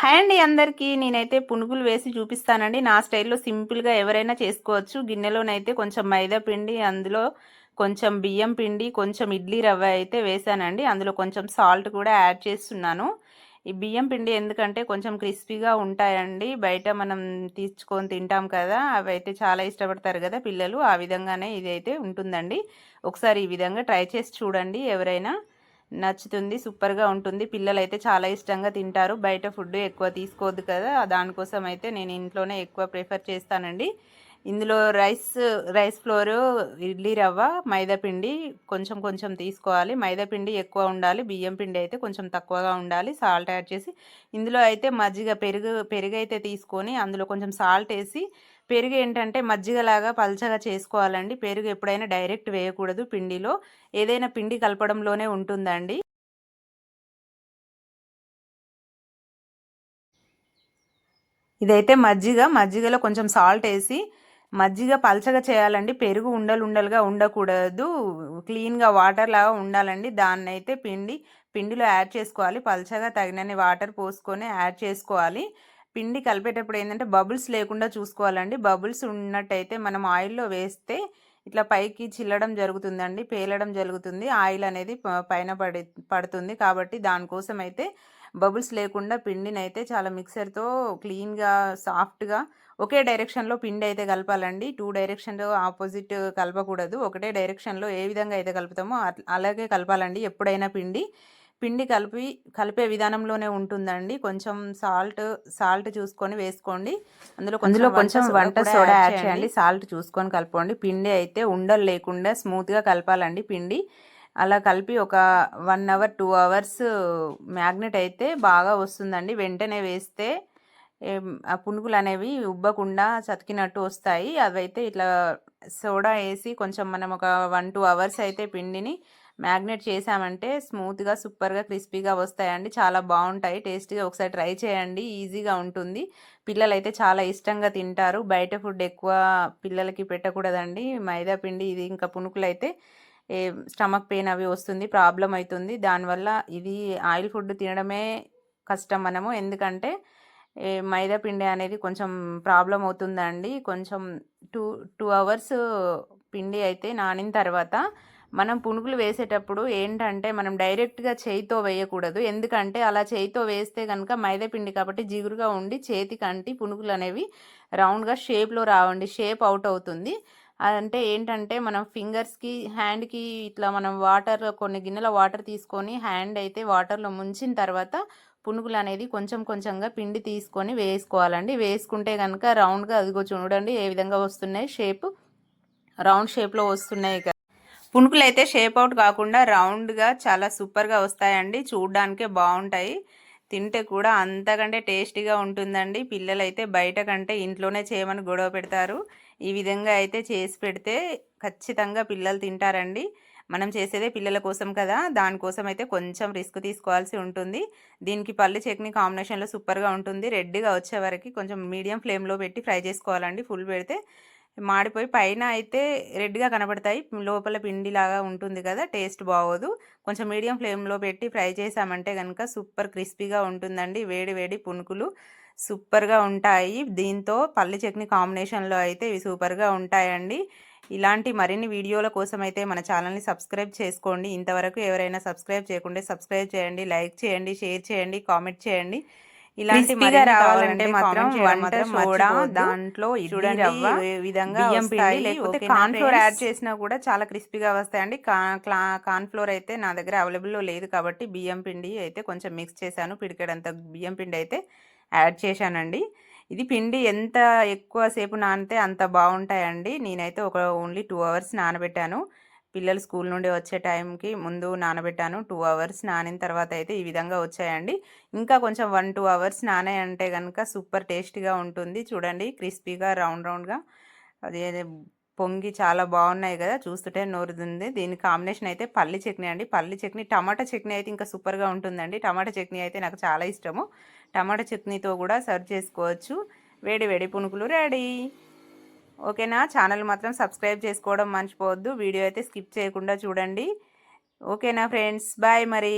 Hi అండి అందరికీ. నేనైతే పునుగులు వేసి చూపిస్తానండి. నా స్టైల్లో సింపుల్గా ఎవరైనా చేసుకోవచ్చు. గిన్నెలోనైతే కొంచెం మైదా పిండి అందులో కొంచెం బియ్యం పిండి కొంచెం ఇడ్లీ రవ్వ అయితే వేసానండి. అందులో కొంచెం సాల్ట్ కూడా యాడ్ చేస్తున్నాను. ఈ బియ్యం పిండి ఎందుకంటే కొంచెం క్రిస్పీగా ఉంటాయండి. బయట మనం తీసుకొని తింటాం కదా అవి అయితే చాలా ఇష్టపడతారు కదా పిల్లలు. ఆ విధంగానే ఇది అయితే ఉంటుందండి. ఒకసారి ఈ విధంగా ట్రై చేసి చూడండి ఎవరైనా. నచ్చుతుంది సూపర్గా ఉంటుంది. పిల్లలు అయితే చాలా ఇష్టంగా తింటారు. బయట ఫుడ్ ఎక్కువ తీసుకోవద్దు కదా. దానికోసం అయితే నేను ఇంట్లోనే ఎక్కువ ప్రిఫర్ చేస్తానండి. ఇందులో రైస్ రైస్ ఫ్లోర్ ఇడ్లీ రవ్వ మైదాపిండి కొంచెం కొంచెం తీసుకోవాలి. మైదాపిండి ఎక్కువ ఉండాలి. బియ్యం పిండి అయితే కొంచెం తక్కువగా ఉండాలి. సాల్ట్ యాడ్ చేసి ఇందులో అయితే మజ్జిగ పెరుగు పెరుగు అయితే తీసుకొని అందులో కొంచెం సాల్ట్ వేసి పెరుగు ఏంటంటే మజ్జిగలాగా పల్చగా చేసుకోవాలండి. పెరుగు ఎప్పుడైనా డైరెక్ట్ వేయకూడదు పిండిలో. ఏదైనా పిండి కలపడంలోనే ఉంటుందండి. ఇదైతే మజ్జిగ. మజ్జిగలో కొంచెం సాల్ట్ వేసి మజ్జిగ పల్చగా చేయాలండి. పెరుగు ఉండలు ఉండలుగా ఉండకూడదు. క్లీన్గా వాటర్ లాగా ఉండాలండి. దాన్ని అయితే పిండి పిండిలో యాడ్ చేసుకోవాలి. పల్చగా తగినన్ని వాటర్ పోసుకొని యాడ్ చేసుకోవాలి. పిండి కలిపేటప్పుడు ఏంటంటే బబుల్స్ లేకుండా చూసుకోవాలండి. బబుల్స్ ఉన్నట్టయితే మనం ఆయిల్లో వేస్తే ఇట్లా పైకి చిల్లడం జరుగుతుందండి. పేలడం జరుగుతుంది. ఆయిల్ అనేది పైన పడి పడుతుంది కాబట్టి దానికోసం అయితే బబుల్స్ లేకుండా పిండిని అయితే చాలా మిక్సర్తో క్లీన్గా సాఫ్ట్గా ఒకే డైరెక్షన్లో పిండి అయితే కలపాలండి. టూ డైరెక్షన్లో ఆపోజిట్ కలపకూడదు. ఒకటే డైరెక్షన్లో ఏ విధంగా అయితే కలుపుతామో అలాగే కలపాలండి ఎప్పుడైనా పిండి. పిండి కలిపి కలిపే విధానంలోనే ఉంటుందండి. కొంచెం సాల్ట్ సాల్ట్ చూసుకొని వేసుకోండి. అందులో అందులో కొంచెం వంట సోడా యాడ్ చేయండి. సాల్ట్ చూసుకొని కలుపుకోండి. పిండి అయితే ఉండలు లేకుండా స్మూత్గా కలపాలండి పిండి. అలా కలిపి ఒక వన్ అవర్ టూ అవర్స్ మ్యాగ్నెట్ అయితే బాగా వస్తుందండి. వెంటనే వేస్తే ఆ పునుగులు అనేవి ఉబ్బకుండా చతికినట్టు వస్తాయి. అవైతే ఇట్లా సోడా వేసి కొంచెం మనం ఒక వన్ టూ అవర్స్ అయితే పిండిని మ్యాగ్నెట్ చేసామంటే స్మూత్గా సూపర్గా క్రిస్పీగా వస్తాయండి. చాలా బాగుంటాయి. టేస్ట్గా ఒకసారి ట్రై చేయండి. ఈజీగా ఉంటుంది. పిల్లలు అయితే చాలా ఇష్టంగా తింటారు. బయట ఫుడ్ ఎక్కువ పిల్లలకి పెట్టకూడదండి. మైదా పిండి ఇది ఇంకా పునుకులు అయితే స్టమక్ పెయిన్ అవి వస్తుంది ప్రాబ్లం అవుతుంది దానివల్ల ఇది ఆయిల్ ఫుడ్ తినడమే కష్టం మనము. ఎందుకంటే మైదా పిండి అనేది కొంచెం ప్రాబ్లం అవుతుందండి. కొంచెం టూ టూ అవర్స్ పిండి అయితే నానిన తర్వాత మనం పునుగులు వేసేటప్పుడు ఏంటంటే మనం డైరెక్ట్గా చేయితో వేయకూడదు. ఎందుకంటే అలా చేయితో వేస్తే కనుక మైదాపిండి కాబట్టి జిగురుగా ఉండి చేతికి అంటి పునుగులు అనేవి రౌండ్గా షేప్లో రావండి షేప్ అవుట్ అవుతుంది. అంటే ఏంటంటే మనం ఫింగర్స్కి హ్యాండ్కి ఇట్లా మనం వాటర్ కొన్ని గిన్నెల వాటర్ తీసుకొని హ్యాండ్ అయితే వాటర్లో ముంచిన తర్వాత పునుగులు అనేది కొంచెం కొంచెంగా పిండి తీసుకొని వేసుకోవాలండి. వేసుకుంటే కనుక రౌండ్గా అదిగో చూడండి ఏ విధంగా వస్తున్నాయి షేప్. రౌండ్ షేప్లో వస్తున్నాయి పునుకులు అయితే షేప్ అవుట్ కాకుండా రౌండ్గా చాలా సూపర్గా వస్తాయండి. చూడ్డానికే బాగుంటాయి. తింటే కూడా అంతకంటే టేస్టీగా ఉంటుందండి. పిల్లలు అయితే బయట కంటే ఇంట్లోనే చేయమని గొడవ పెడతారు. ఈ విధంగా అయితే చేసి పెడితే ఖచ్చితంగా పిల్లలు తింటారండి. మనం చేసేదే పిల్లల కోసం కదా దానికోసం అయితే కొంచెం రిస్క్ తీసుకోవాల్సి ఉంటుంది. దీనికి పల్లి చట్నీ కాంబినేషన్లో సూపర్గా ఉంటుంది. రెడ్గా వచ్చే వరకు కొంచెం మీడియం ఫ్లేమ్లో పెట్టి ఫ్రై చేసుకోవాలండి. ఫుల్ పెడితే మాడిపోయి పైన అయితే రెడ్గా కనబడతాయి. లోపల పిండిలాగా ఉంటుంది కదా టేస్ట్ బాగోదు. కొంచెం మీడియం ఫ్లేమ్లో పెట్టి ఫ్రై చేసామంటే కనుక సూపర్ క్రిస్పీగా ఉంటుందండి. వేడి వేడి పునుకులు సూపర్గా ఉంటాయి. దీంతో పల్లి చట్నీ కాంబినేషన్లో అయితే ఇవి సూపర్గా ఉంటాయండి. ఇలాంటి మరిన్ని వీడియోల కోసం అయితే మన ఛానల్ని సబ్స్క్రైబ్ చేసుకోండి. ఇంతవరకు ఎవరైనా సబ్స్క్రైబ్ చేయకుంటే సబ్స్క్రైబ్ చేయండి లైక్ చేయండి షేర్ చేయండి కామెంట్ చేయండి. ఇలాంటి రావాలంటే మాత్రం వంట సోడా దాంట్లో చూడండి విధంగా బియ్యం పిండి లేకపోతే కార్న్ ఫ్లోర్ యాడ్ చేసినా కూడా చాలా క్రిస్పీగా వస్తాయండి. కార్న్ ఫ్లోర్ అయితే నా దగ్గర అవైలబుల్లో లేదు కాబట్టి బియ్యం పిండి అయితే కొంచెం మిక్స్ చేశాను. పిడికెడంత బియ్యం పిండి అయితే యాడ్ చేశానండి. ఇది పిండి ఎంత ఎక్కువసేపు నానితే అంత బాగుంటాయండి. నేనైతే ఒక ఓన్లీ టూ అవర్స్ నానబెట్టాను. పిల్లలు స్కూల్ నుండి వచ్చే టైంకి ముందు నానబెట్టాను. టూ అవర్స్ నానిన తర్వాత అయితే ఈ విధంగా వచ్చాయండి. ఇంకా కొంచెం వన్ టూ అవర్స్ నానాయంటే కనుక సూపర్ టేస్టీగా ఉంటుంది. చూడండి క్రిస్పీగా రౌండ్ రౌండ్గా. అది పొంగి చాలా బాగున్నాయి కదా చూస్తుంటే నోరుతుంది. దీని కాంబినేషన్ అయితే పల్లి చట్నీ అండి. పల్లి చట్నీ టమాటా చట్నీ అయితే ఇంకా సూపర్గా ఉంటుందండి. టమాటా చట్నీ అయితే నాకు చాలా ఇష్టము. టమాటా చట్నీతో కూడా సర్వ్ చేసుకోవచ్చు. వేడి వేడి పునుకులు రెడీ. ఓకేనా? ఛానల్ మాత్రం సబ్స్క్రైబ్ చేసుకోవడం మర్చిపోవద్దు. వీడియో అయితే స్కిప్ చేయకుండా చూడండి. ఓకేనా ఫ్రెండ్స్? బాయ్ మరి.